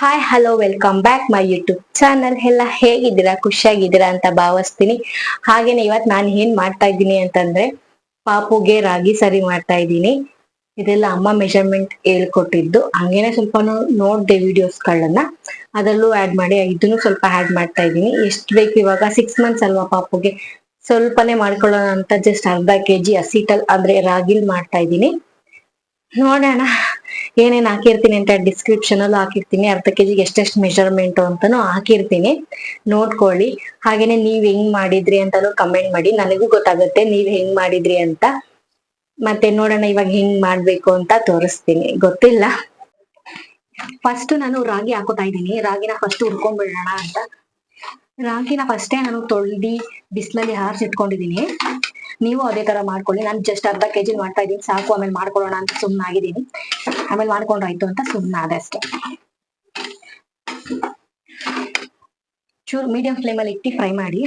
Hi hello welcome back my YouTube channel ಎಲ್ಲ ಹೇಗಿದ್ದೀರಾ? ಖುಷಿಯಾಗಿದ್ದೀರಾ ಅಂತ ಭಾವಿಸ್ತೀನಿ. ಹಾಗೇನೆ ಇವತ್ ನಾನು ಏನ್ ಮಾಡ್ತಾ ಇದ್ದೀನಿ ಅಂತಂದ್ರೆ ಪಾಪುಗೆ ರಾಗಿ ಸರಿ ಮಾಡ್ತಾ ಇದ್ದೀನಿ. ಇದೆಲ್ಲ ಅಮ್ಮ ಮೆಷರ್ಮೆಂಟ್ ಹೇಳ್ಕೊಟ್ಟಿದ್ದು. ಹಂಗೇನೆ ಸ್ವಲ್ಪ ನೋಡಿದೆ ವಿಡಿಯೋಸ್ಗಳನ್ನ ಅದರಲ್ಲೂ ಆಡ್ ಮಾಡಿ ಇದನ್ನು ಸ್ವಲ್ಪ ಆಡ್ ಮಾಡ್ತಾ ಇದ್ದೀನಿ. ಎಷ್ಟು ಬೇಕು ಇವಾಗ? ಸಿಕ್ಸ್ ಮಂತ್ಸ್ ಅಲ್ವಾ ಪಾಪುಗೆ? ಸ್ವಲ್ಪನೇ ಮಾಡ್ಕೊಳ್ಳೋಣ ಅಂತ ಜಸ್ಟ್ ಅರ್ಧ ಕೆಜಿ ಹಸಿಟಲ್ ಅಂದ್ರೆ ರಾಗಿಲ್ ಮಾಡ್ತಾ ಇದ್ದೀನಿ. ನೋಡೋಣ. ಏನೇನ್ ಹಾಕಿರ್ತೀನಿ ಅಂತ ಡಿಸ್ಕ್ರಿಪ್ಷನ್ ಅಲ್ಲೂ ಹಾಕಿರ್ತೀನಿ. ಅರ್ಧ ಕೆಜಿಗೆ ಎಷ್ಟೆಷ್ಟು ಮೆಜರ್ಮೆಂಟ್ ಅಂತಾನು ಹಾಕಿರ್ತೀನಿ. ನೋಡ್ಕೊಳ್ಳಿ. ಹಾಗೇನೆ ನೀವ್ ಹೆಂಗ್ ಮಾಡಿದ್ರಿ ಅಂತಾನು ಕಮೆಂಟ್ ಮಾಡಿ. ನನಗೂ ಗೊತ್ತಾಗುತ್ತೆ ನೀವ್ ಹೆಂಗ್ ಮಾಡಿದ್ರಿ ಅಂತ. ಮತ್ತೆ ನೋಡೋಣ ಇವಾಗ ಹೆಂಗ್ ಮಾಡ್ಬೇಕು ಅಂತ ತೋರಿಸ್ತೀನಿ. ಗೊತ್ತಿಲ್ಲ? ಫಸ್ಟ್ ನಾನು ರಾಗಿ ಹಾಕೋತಾ ಇದ್ದೀನಿ. ರಾಗಿನ ಫಸ್ಟ್ ಹುರ್ಕೊಂಡ್ಬಿಡೋಣ ಅಂತ. ರಾಗಿನ ಫಸ್ಟೇ ನಾನು ತೊಳ್ದಿ, ಬಿಸಿಲಲ್ಲಿ ಹಾರ್ಸಿಟ್ಕೊಂಡಿದ್ದೀನಿ ನೀವು ಅದೇ ತರ ಮಾಡ್ಕೊಳ್ಳಿ. ನಾನು ಜಸ್ಟ್ ಅರ್ಧ ಕೆಜಿ ಮಾಡ್ತಾ ಇದ್ದೀನಿ. ಸಾಕು, ಆಮೇಲೆ ಮಾಡ್ಕೊಳ್ಳೋಣ ಅಂತ ಸುಮ್ಮನೆ ಆಗಿದ್ದೀನಿ ಆಮೇಲೆ ಮಾಡ್ಕೊಂಡ್ರಾಯ್ತು ಅಂತ ಸುಮ್ಮನೆ ಆದೆ ಅಷ್ಟೇ. ಚೂರು ಮೀಡಿಯಂ ಫ್ಲೇಮಲ್ಲಿ ಇಟ್ಟು ಫ್ರೈ ಮಾಡಿ.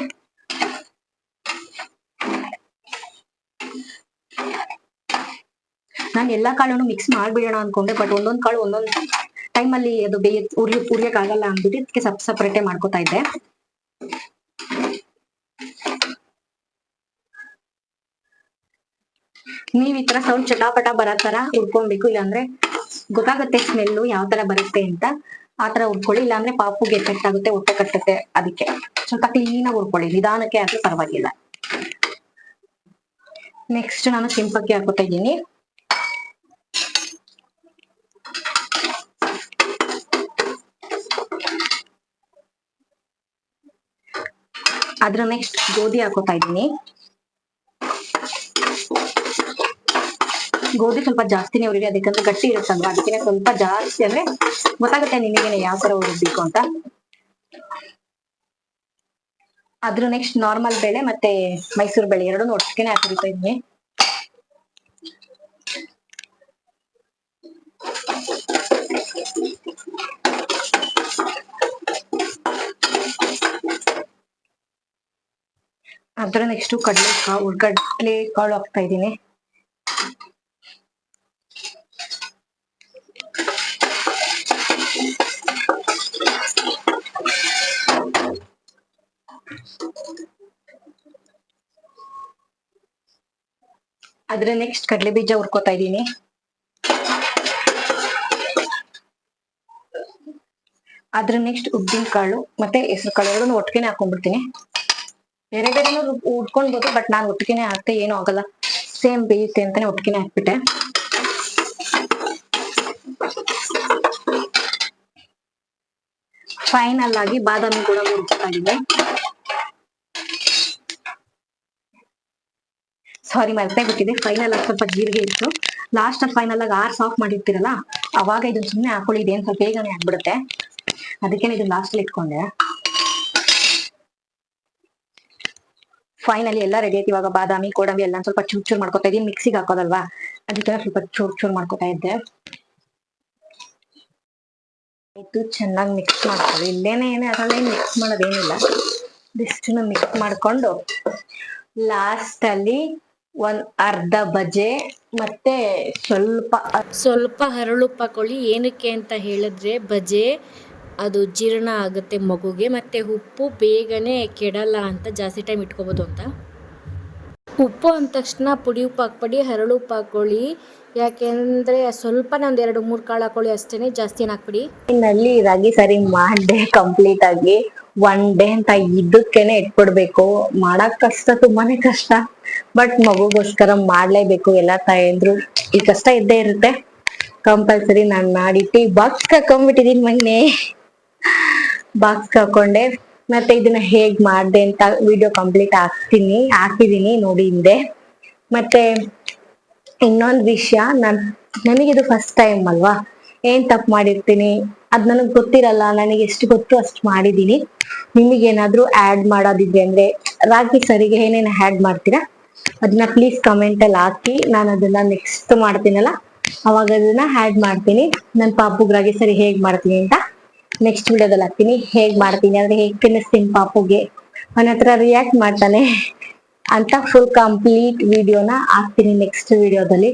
ನಾನು ಎಲ್ಲಾ ಕಾಳನ್ನು ಮಿಕ್ಸ್ ಮಾಡ್ಬಿಡೋಣ ಅನ್ಕೊಂಡೆ ಬಟ್ ಒಂದೊಂದು ಕಾಳು ಟೈಮ್ ಟೈಮಲ್ಲಿ ಅದು ಬೇಯ ಉರಿ ಉರಿಯಕ್ಕಾಗಲ್ಲ ಅಂದ್ಬಿಟ್ಟು ಇದಕ್ಕೆ ಸಪ್ ಸಪ್ರೇಟೇ ಮಾಡ್ಕೋತಾ ಇದ್ದೆ. ನೀವ್ ಈ ತರ ಸೌಂಡ್ ಚಟಾಪಟ ಬರೋ ತರ ಹುರ್ಕೊಬೇಕು, ಇಲ್ಲಾಂದ್ರೆ ಗೊತ್ತಾಗತ್ತೆ ಸ್ಮೆಲ್ ಯಾವ ತರ ಬರುತ್ತೆ ಅಂತ. ಆ ತರ ಉಡ್ಕೊಳ್ಳಿ ಇಲ್ಲಾಂದ್ರೆ ಪಾಪುಗೆ ಎಫೆಕ್ಟ್ ಆಗುತ್ತೆ, ಹೊಟ್ಟೆ ಕಟ್ಟುತ್ತೆ ಅದಕ್ಕೆ. ಸ್ವಲ್ಪ ಕ್ಲೀನ್ ಆಗಿ ಉಡ್ಕೊಳ್ಳಿ ನಿಧಾನಕ್ಕೆ ಆದ್ರೂ ಪರವಾಗಿಲ್ಲ. ನೆಕ್ಸ್ಟ್ ನಾನು ಕೆಂಪಕ್ಕಿ ಹಾಕೋತಾ ಇದ್ದೀನಿ. ಅದ್ರ ನೆಕ್ಸ್ಟ್ ಗೋಧಿ ಹಾಕೋತಾ ಇದ್ದೀನಿ. ಗೋಧಿ ಸ್ವಲ್ಪ ಜಾಸ್ತಿನೇ ಉರಿರಿ ಅದಕ್ಕಂದ್ರೆ ಗಟ್ಟಿ ಇರುತ್ತಲ್ವಾ ಅದಕ್ಕೆ ಸ್ವಲ್ಪ ಜಾಸ್ತಿ ಅಂದ್ರೆ ಗೊತ್ತಾಗುತ್ತೆ ನಿಮಗೆ ಯಾವ ತರ ಉರಿಬೇಕು ಅಂತ. ಅದ್ರ ನೆಕ್ಸ್ಟ್ ನಾರ್ಮಲ್ ಬೆಳೆ ಮತ್ತೆ ಮೈಸೂರು ಬೆಳೆ ಎರಡು ಒಟ್ಟಿಗೆ ಹಾಕಿರ್ತಾ ಇದ್ದೀನಿ ಅದ್ರ ನೆಕ್ಸ್ಟ್ ಕಡಲೆ ಕಾಳು ಕಡಲೆ ಕಾಳು ಹಾಕ್ತಾ ಇದ್ದೀನಿ. ಅದ್ರ ನೆಕ್ಸ್ಟ್ ಕಡಲೆ ಬೀಜ ಹುರ್ಕೋತಾ ಇದ್ದೀನಿ. ಅದ್ರ ನೆಕ್ಸ್ಟ್ ಉದ್ದಿನ ಕಾಳು ಮತ್ತೆ ಹೆಸರು ಕಾಳು ಎರಡನ್ನೂ ಒಟ್ಟಿಗೆನೆ ಹಾಕೊಂಡ್ಬಿಡ್ತೀನಿ. ಬೇರೆ ಬೇರೆನೂ ಉಟ್ಕೊಳ್ಬೋದು ಬಟ್ ನಾನು ಒಟ್ಟಿಗೆನೆ ಹಾಕ್ತೆ ಏನೂ ಆಗಲ್ಲ. ಸೇಮ್ ಬೇಯುತ್ತೆ ಅಂತಾನೆ ಒಟ್ಟಿಗೆನೆ ಹಾಕ್ಬಿಟ್ಟೆ. ಫೈನಲ್ ಆಗಿ ಬಾದಾಮಿ ಕೂಡ ಹುರ್ಕೊತಾಗಿದೆ ಸಾರಿ ಮರ್ತೇ ಬಿಟ್ಟಿದೆ ಫೈನಲ್ ಆಗಿ ಸ್ವಲ್ಪ ಜೀರಿಗೆ ಇತ್ತು. ಲಾಸ್ಟ್ ಅಲ್ಲಿ ಫೈನಲ್ ಆಗಿ ಆರ್ಸ್ ಆಫ್ ಮಾಡಿರ್ತೀರಲ್ಲ, ಅವಾಗ ಇದನ್ನ ಸುಮ್ಮನೆ ಹಾಕೊಳ್ಳಿ ಇದೇನು ಸ್ವಲ್ಪ ಬೇಗನೆ ಆಗ್ಬಿಡುತ್ತೆ. ಅದಕ್ಕೆ ಇದನ್ನ ಲಾಸ್ಟ್ ಅಲ್ಲಿ ಇಟ್ಕೊಂಡೆ. ಫೈನಲಿ ಎಲ್ಲ ರೆಡಿ ಆಯ್ತು. ಇವಾಗ ಬಾದಾಮಿ ಗೋಡಂಬಿ ಎಲ್ಲ ಸ್ವಲ್ಪ ಚೂರ್ ಚೂರ್ ಮಾಡ್ಕೊತಾ ಇದೀನಿ. ಮಿಕ್ಸಿಗೆ ಹಾಕೋದಲ್ವಾ? ಅದಕ್ಕೆ ಸ್ವಲ್ಪ ಚೂರ್ ಚೂರ್ ಮಾಡ್ಕೊತಾ ಇದ್ದೆ. ಇದು ಚೆನ್ನಾಗಿ ಮಿಕ್ಸ್ ಮಾಡ್ಕೊಳ್ಳಿ. ಇಲ್ಲೇನೆ ಏನೇ ಅದರಲ್ಲೇ ಮಿಕ್ಸ್ ಮಾಡೋದೇನಿಲ್ಲ. ಇದಿಷ್ಟನ್ನು ಮಿಕ್ಸ್ ಮಾಡ್ಕೊಂಡು ಲಾಸ್ಟ್ ಅಲ್ಲಿ ಒಂದ್ ಅರ್ಧ ಬಜೆ, ಮತ್ತೆ ಸ್ವಲ್ಪ ಸ್ವಲ್ಪ ಹರಳು ಪಕೊಳ್ಳಿ ಏನಕ್ಕೆ ಅಂತ ಹೇಳಿದ್ರೆ ಬಜೆ, ಅದು ಜೀರ್ಣ ಆಗುತ್ತೆ ಮಗುಗೆ, ಮತ್ತೆ ಉಪ್ಪು ಬೇಗನೆ ಕೆಡಲ್ಲ ಅಂತ ಜಾಸ್ತಿ ಟೈಮ್ ಇಟ್ಕೋಬೋದು ಅಂತ. ಉಪ್ಪು ಅಂದ ತಕ್ಷಣ ಪುಡಿ ಉಪ್ಪು ಹಾಕ್ಬೇಡಿ, ಹರಳು ಉಪ್ಪು ಹಾಕ್ಕೊಳ್ಳಿ. ಯಾಕೆಂದರೆ ಸ್ವಲ್ಪನೇ ಒಂದು ಎರಡು, ಮೂರು ಕಾಳು ಹಾಕೊಳ್ಳಿ ಅಷ್ಟೇ ಜಾಸ್ತಿ ಹಾಕ್ಬಿಡಿ. ನಲ್ಲಿ ರಾಗಿ ಸರಿ ಮಾಡ್ದೆ ಕಂಪ್ಲೀಟ್ ಆಗಿ ಒನ್ ಡೇ ಅಂತ ಇದಕ್ಕೇನೆ ಇಟ್ಕೊಡ್ಬೇಕು. ಮಾಡಕ್ ಕಷ್ಟ, ತುಂಬಾನೇ ಕಷ್ಟ. ಬಟ್ ಮಗುಗೋಸ್ಕರ ಮಾಡ್ಲೇಬೇಕು. ಎಲ್ಲಾ ತಾಯಂದ್ರು, ಈ ಕಷ್ಟ ಇದ್ದೇ ಇರುತ್ತೆ. ಕಂಪಲ್ಸರಿ ನಾನ್ ಮಾಡಿಟ್ಟು ಬಾಕ್ಸ್ ಹಾಕೊಂಡ್ಬಿಟ್ಟಿದೀನಿ ಮೊನ್ನೆ. ಬಾಕ್ಸ್ ಹಾಕೊಂಡೆ ಮತ್ತೆ ಇದನ್ನ ಹೇಗ್ ಮಾಡ್ದೆ ಅಂತ ವಿಡಿಯೋ ಕಂಪ್ಲೀಟ್ ಹಾಕ್ತೀನಿ ಹಾಕಿದೀನಿ ನೋಡಿ ಹಿಂದೆ. ಮತ್ತೆ ಇನ್ನೊಂದು ವಿಷಯ, ನನ್, ನನಗಿದು ಫಸ್ಟ್ ಟೈಮ್ ಅಲ್ವಾ? ಏನ್ ತಪ್ಪು ಮಾಡಿರ್ತೀನಿ? ಅದ್ ನನಗ್ ಗೊತ್ತಿರಲ್ಲ, ನನಗೆ ಎಷ್ಟು ಗೊತ್ತು ಅಷ್ಟು ಮಾಡಿದೀನಿ. ನಿಮಗೇನಾದ್ರೂ ಆಡ್ ಮಾಡೋದಿದ್ರೆ ಅಂದ್ರೆ, ರಾಗಿ ಸರಿಗೆ ಏನೇನು ಆ್ಯಡ್ ಮಾಡ್ತೀರಾ? ಅದನ್ನ ಪ್ಲೀಸ್ ಕಮೆಂಟ್ ಅಲ್ಲಿ ಹಾಕಿ, ನಾನು ಅದನ್ನ ನೆಕ್ಸ್ಟ್ ಮಾಡ್ತೀನಲ್ಲ? ಅವಾಗ ಅದನ್ನ ಆಡ್ ಮಾಡ್ತೀನಿ. ನನ್ನ ಪಾಪುಗ್ ರಾಗಿ ಸರಿ ಹೇಗ್ ಮಾಡ್ತೀನಿ ಅಂತ. ನೆಕ್ಸ್ಟ್ ವಿಡಿಯೋದಲ್ಲಿ ಹಾಕ್ತೀನಿ. ಹೇಗ್ ಮಾಡ್ತೀನಿ ಅಂದ್ರೆ ಹೇಗ್ ತಿನ್ನಿಸ್ತೀನಿ ಪಾಪುಗೆ. ಅವನ ಹತ್ರ ರಿಯಾಕ್ಟ್ ಮಾಡ್ತಾನೆ. ಅಂತ ಫುಲ್ ಕಂಪ್ಲೀಟ್ ವಿಡಿಯೋನ ಹಾಕ್ತೀನಿ ನೆಕ್ಸ್ಟ್ ವಿಡಿಯೋದಲ್ಲಿ.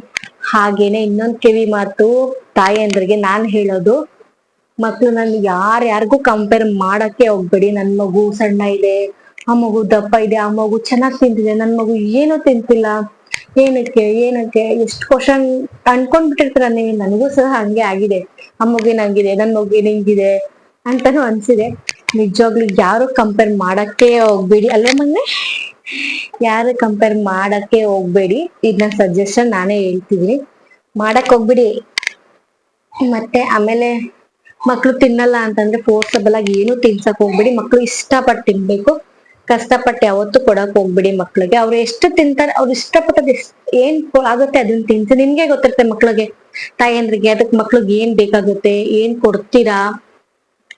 ಹಾಗೇನೆ ಇನ್ನೊಂದ್ ಕಿವಿ ಮಾತು ತಾಯಿಯಂದ್ರಿಗೆ ನಾನ್ ಹೇಳೋದು. ಮಕ್ಳು ನನ್ ಯಾರ್ಯಾರಿಗೂ ಕಂಪೇರ್ ಮಾಡಕ್ಕೆ ಹೋಗ್ಬೇಡಿ. ನನ್ ಮಗು ಸಣ್ಣ ಇದೆ, ಆ ಮಗು ದಪ್ಪ ಇದೆ, ಆ ಮಗು ಚೆನ್ನಾಗ್ ತಿಂತಿದೆ, ನನ್ ಮಗು ಏನು ತಿಂತಿಲ್ಲ. ಏನಕ್ಕೆ ಏನಕ್ಕೆ, ಎಷ್ಟು ಕ್ವಶನ್ ಅನ್ಕೊಂಡ್ಬಿಟ್ಟಿರ್ತೀರ ನೀವು. ನನಗೂ ಸಹ ಹಂಗೆ ಆಗಿದೆ. ಆ ಮಗುವಿನ ಹಂಗಿದೆ ನನ್ ಮಗುವಿನ ಹಿಂಗಿದೆ ಅಂತಾನು ಅನ್ಸಿದೆ. ನಿಜವಾಗ್ಲೂ ಯಾರು ಕಂಪೇರ್ ಮಾಡಕ್ಕೆ ಹೋಗ್ಬೇಡಿ. ಅಲ್ಲೇ ಮೊನ್ನೆ ಯಾರು ಕಂಪೇರ್ ಮಾಡಕ್ಕೆ ಹೋಗ್ಬೇಡಿ. ಇದನ್ನ ಸಜೆಷನ್ ನಾನೇ ಹೇಳ್ತಿದೀನಿ ಮಾಡಕ್ ಹೋಗ್ಬಿಡಿ. ಮತ್ತೆ ಆಮೇಲೆ ಮಕ್ಳು ತಿನ್ನಲ್ಲ ಅಂತಂದ್ರೆ ಫೋರ್ಸಬಲ್ ಆಗಿ ಏನು ತಿನ್ಸಕ್ ಹೋಗ್ಬಿಡಿ. ಮಕ್ಳು ಇಷ್ಟಪಟ್ಟು ತಿನ್ಬೇಕು. ಕಷ್ಟಪಟ್ಟು ಯಾವತ್ತು ಕೊಡಕ್ ಹೋಗ್ಬಿಡಿ ಮಕ್ಳಿಗೆ. ಅವ್ರು ಎಷ್ಟು ತಿಂತಾರೆ, ಅವ್ರು ಇಷ್ಟಪಟ್ಟದ್ ಏನ್ ಆಗುತ್ತೆ ಅದನ್ನ ತಿನ್ಸಿ. ನಿಮ್ಗೆ ಗೊತ್ತಿರುತ್ತೆ ಮಕ್ಳಿಗೆ. ತಾಯಂದ್ರಿಗೆ ಅದಕ್ ಮಕ್ಳಿಗೆ ಏನ್ ಬೇಕಾಗುತ್ತೆ, ಏನ್ ಕೊಡ್ತೀರಾ?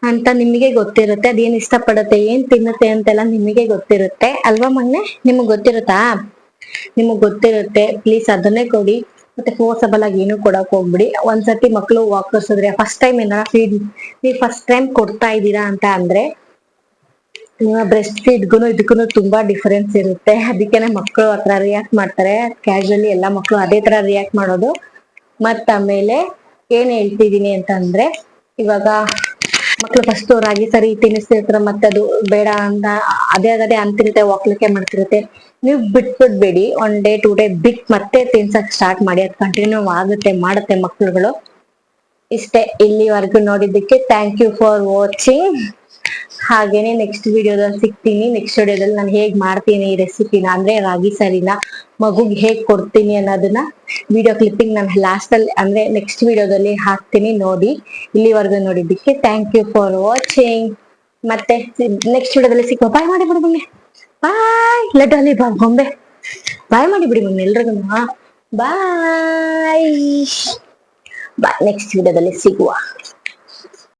ಅಂತ ನಿಮಗೆ ಗೊತ್ತಿರುತ್ತೆ. ಅದೇನ್ ಇಷ್ಟಪಡುತ್ತೆ, ಏನ್ ತಿನ್ನುತ್ತೆ ಅಂತೆಲ್ಲ ನಿಮಗೆ ಗೊತ್ತಿರುತ್ತೆ. ಅಲ್ವಾ ಮೊನ್ನೆ ನಿಮಗ್ ಗೊತ್ತಿರುತ್ತಾ? ನಿಮಗ್ ಗೊತ್ತಿರುತ್ತೆ. ಪ್ಲೀಸ್ ಅದನ್ನೇ ಕೊಡಿ. ಮತ್ತೆ ಫೋರ್ಸಬಲ್ ಆಗಿ ಏನು ಕೊಡಕ್ ಹೋಗ್ಬಿಡಿ. ಒಂದ್ಸತಿ ಮಕ್ಳು ವಾಕರ್ಸಿದ್ರೆ ಫಸ್ಟ್ ಟೈಮ್ ಏನಾರ ಫೀಡ್ ನೀವು ಫಸ್ಟ್ ಟೈಮ್ ಕೊಡ್ತಾ ಇದ್ದೀರಾ ಅಂತ ಅಂದ್ರೆ, ನಿಮ್ಮ ಬ್ರೆಸ್ಟ್ ಫೀಡ್ಗೂ ಇದಕ್ಕೂ ತುಂಬಾ ಡಿಫರೆನ್ಸ್ ಇರುತ್ತೆ. ಅದಕ್ಕೆ ಮಕ್ಕಳು ಹತ್ರ ರಿಯಾಕ್ಟ್ ಮಾಡ್ತಾರೆ. ಕ್ಯಾಶುವಲಿ ಎಲ್ಲಾ ಮಕ್ಕಳು ಅದೇ ತರ ರಿಯಾಕ್ಟ್ ಮಾಡೋದು. ಮತ್ತ ಆಮೇಲೆ ಏನ್ ಹೇಳ್ತಿದೀನಿ ಅಂತ ಅಂದ್ರೆ ಇವಾಗ ಮಕ್ಳು ಫಸ್ಟ್ ರಾಗಿ ಸರಿ ತಿನ್ನಿಸ್ತಿರ್ತಾರೆ, ಮತ್ತೆ ಅದು ಬೇಡ ಅಂತ ಅದೇ ಅದೇ ಅಂತಿರುತ್ತೆ ಒಕ್ಲಿಕ್ಕೆ ಮಾಡ್ತಿರುತ್ತೆ. ನೀವು ಬಿಟ್ಬಿಡ್ಬೇಡಿ ಒನ್ ಡೇ ಟೂ ಡೇ ಬಿಟ್ ಮತ್ತೆ ತಿನ್ಸಕ್ ಸ್ಟಾರ್ಟ್ ಮಾಡಿ, ಅದು ಕಂಟಿನ್ಯೂ ಆಗುತ್ತೆ, ಮಾಡುತ್ತೆ ಮಕ್ಳುಗಳು. ಇಷ್ಟೇ ಇಲ್ಲಿವರೆಗೂ ನೋಡಿದ್ದಕ್ಕೆ ಥ್ಯಾಂಕ್ ಯು ಫಾರ್ ವಾಚಿಂಗ್ ಹಾಗೇನೆ ನೆಕ್ಸ್ಟ್ ವಿಡಿಯೋದಲ್ಲಿ ಸಿಗ್ತೀನಿ. ನೆಕ್ಸ್ಟ್ ವಿಡಿಯೋದಲ್ಲಿ ನಾನು ಹೇಗ್ ಮಾಡ್ತೀನಿ ಈ ರೆಸಿಪಿನ ಅಂದ್ರೆ ರಾಗಿ ಸರಿನ, ಮಗುಗ್ ಹೇಗ್ ಕೊಡ್ತೀನಿ ಅನ್ನೋದನ್ನ ವಿಡಿಯೋ ಕ್ಲಿಪ್ಪಿಂಗ್ ನಾನು ಲಾಸ್ಟ್ ಅಲ್ಲಿ ಅಂದ್ರೆ ನೆಕ್ಸ್ಟ್ ವಿಡಿಯೋದಲ್ಲಿ ಹಾಕ್ತೀನಿ ನೋಡಿ. ಇಲ್ಲಿವರೆಗೂ ನೋಡಿದ್ದಕ್ಕೆ ಥ್ಯಾಂಕ್ ಯು ಫಾರ್ ವಾಚಿಂಗ್ ಮತ್ತೆ ನೆಕ್ಸ್ಟ್ ವಿಡಿಯೋದಲ್ಲಿ ಸಿಕ್ಕೋ ಬಾಯ್ ಮಾಡಿ ಬಿಡಿ ಬನ್ನಿ ಬಾಯ್ ಲಡ್ಡು ಅಲ್ಲಿ ಬಾ ಗೊಂಬೆ. ಬಾಯ್ ಮಾಡಿ ಬಿಡಿ ಬನ್ನಿ ಎಲ್ರಿಗೂ. ಬಾಯ್ ಬಾಯ್ ನೆಕ್ಸ್ಟ್ ವಿಡಿಯೋದಲ್ಲಿ ಸಿಗುವ.